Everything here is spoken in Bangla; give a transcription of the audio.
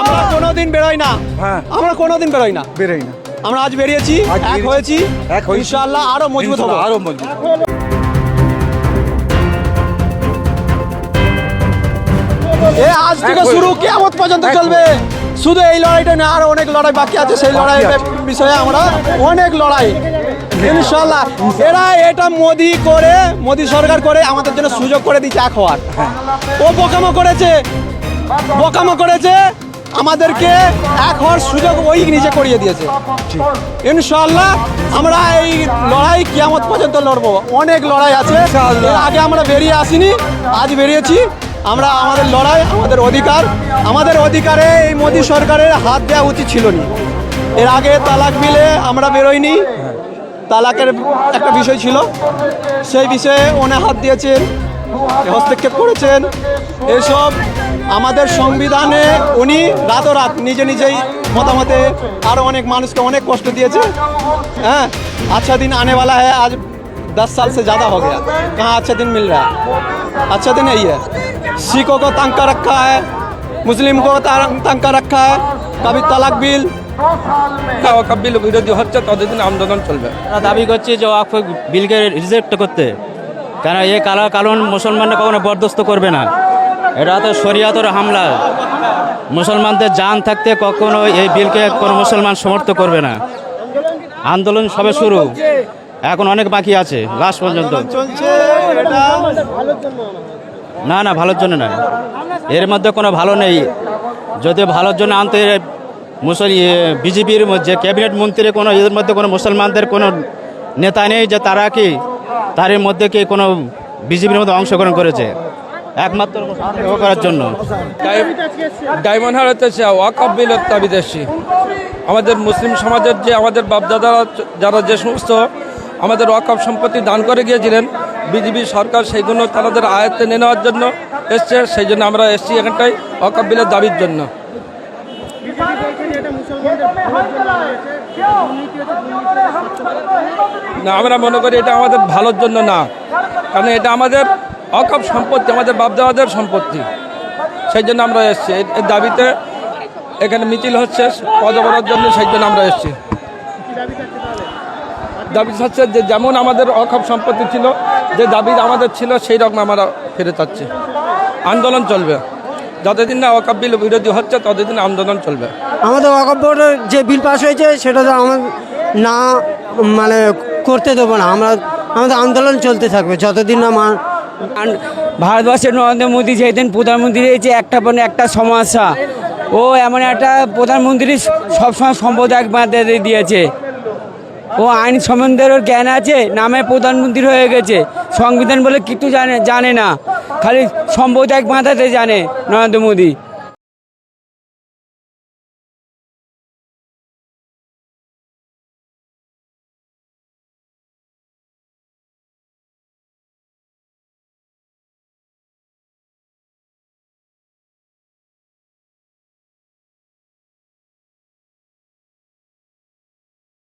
আমরা কোনোদিন বেরোই না। হ্যাঁ। আমরা কোনোদিন বেরোই না। বেরোই না। আমরা আজ বেরিয়েছি এক হয়েছি। এক ইনশাআল্লাহ আরও মজবুত হব। আরও মজবুত এ আজ থেকে শুরু কেমন পর্যন্ত চলবে। শুধু এই লড়াইটা না আরও অনেক লড়াই বাকি আছে। সেই লড়াই বিষয়ে আমরা অনেক লড়াই। ইনশাল্লাহ এরা এটা মোদি করে মোদি সরকার করে আমাদের জন্য সুযোগ করে দিচ্ছে এক হওয়ার। ও বোকামো করেছে। বোকামো করেছে আমাদেরকে এক হওয়ার সুযোগ ওই নিজে করিয়ে দিয়েছে। ইনশাল্লাহ আমরা এই লড়াই কিয়ামত পর্যন্ত লড়বো। অনেক লড়াই আছে। আগে আমরা বেরিয়ে আসিনি আজ বেরিয়েছি। আমরা আমাদের লড়াই আমাদের অধিকার আমাদের অধিকারে এই মোদী সরকারের হাত দেওয়া উচিত ছিল না এর আগে তালাক মিলে আমরা বেরোইনি। তালাকের একটা বিষয় ছিল সেই বিষয়ে ওনে হাত দিয়েছেন হস্তক্ষেপ করেছেন এসব আমাদের সংবিধানে উনি রাতোরাত নিজে নিজেই মতামতে আরও অনেক মানুষকে অনেক কষ্ট দিয়েছে হ্যাঁ আচ্ছা দিন आने वाला है आज दस साल से ज़्यादा हो गया कहाँ अच्छा दिन मिल रहा है अच्छा दिन यही है सिखों को तंग कर रखा है मुस्लिम को ता- तंग कर रखा है कभी तलाक बिल বিল বিরোধী হচ্ছে ততদিন আন্দোলন চলবে আমরা দাবি করছি যে ওয়াকফ বিলকে রিজেক্ট করতে কেন এই কালা কানুন মুসলমানরা কখনো বরদস্ত করবে না? এটা তো শরিয়াতর হামলা। মুসলমানদের জান থাকতে কখনো এই বিলকে কোনো মুসলমান সমর্থ করবে না। আন্দোলন সবে শুরু। এখন অনেক বাকি আছে লাস্ট পর্যন্ত। না না, ভালোর জন্য নয়। এর মধ্যে কোনো ভালো নেই। যদি ভালোর জন্য আনতে মুসল বিজেপির যে ক্যাবিনেট মন্ত্রী কোনো, এদের মধ্যে কোনো মুসলমানদের কোনো নেতা নেই যে তারা কি তার মধ্যে কি কোনো বিজেপির মধ্যে অংশগ্রহণ করেছে? একমাত্র মুসলমানদের করার জন্য। ডায়মন্ড হার হচ্ছে ওয়াকফ বিল দাবিদেশি আমাদের মুসলিম সমাজের যে আমাদের বাপদাদারা যারা যে সমস্ত আমাদের ওয়াকফ সম্পত্তি দান করে গিয়েছিলেন বিজেপি সরকার সেইগুলো তাদের আয়ত্তে নিয়ে নেওয়ার জন্য এসছে সেই জন্য আমরা এসছি এখানটায় ওয়াকফ বিলের দাবির জন্য। না, আমরা মনে করি এটা আমাদের ভালোর জন্য না। কারণ এটা আমাদের অকপ সম্পত্তি, আমাদের বাপদাদাদের সম্পত্তি। সেই জন্য আমরা এসেছি। এর- দাবিতে এখানে মিছিল হচ্ছে পদ করার জন্য সেই জন্য আমরা এসেছি। দাবি হচ্ছে যে যেমন আমাদের অকপ সম্পত্তি ছিল, যে দাবি আমাদের ছিল, সেই রকম আমরা ফিরে চাচ্ছি আন্দোলন চলবে। যতদিন না অকপ বিল বিরোধী হচ্ছে, ততদিন আন্দোলন চলবে। আমাদের বোর্ডের যে বিল পাস হয়েছে, সেটা তো আমার না মানে করতে দেবো না। আমরা, আমাদের আন্দোলন চলতে থাকবে, যতদিন না মা ভারতবর্ষের নরেন্দ্র মোদী যেদিন প্রধানমন্ত্রী হয়েছে, একটা পর একটা সমস্যা। ও এমন একটা প্রধানমন্ত্রী সবসময় সম্প্রদায়ক বাঁধে দিয়েছে। ও আইন সম্বন্ধের ওর জ্ঞান আছে, নামে প্রধানমন্ত্রী হয়ে গেছে। সংবিধান বলে কিছু জানে জানে না। খালি সম্প্রদায়ক বাঁধাতে জানে নরেন্দ্র মোদী।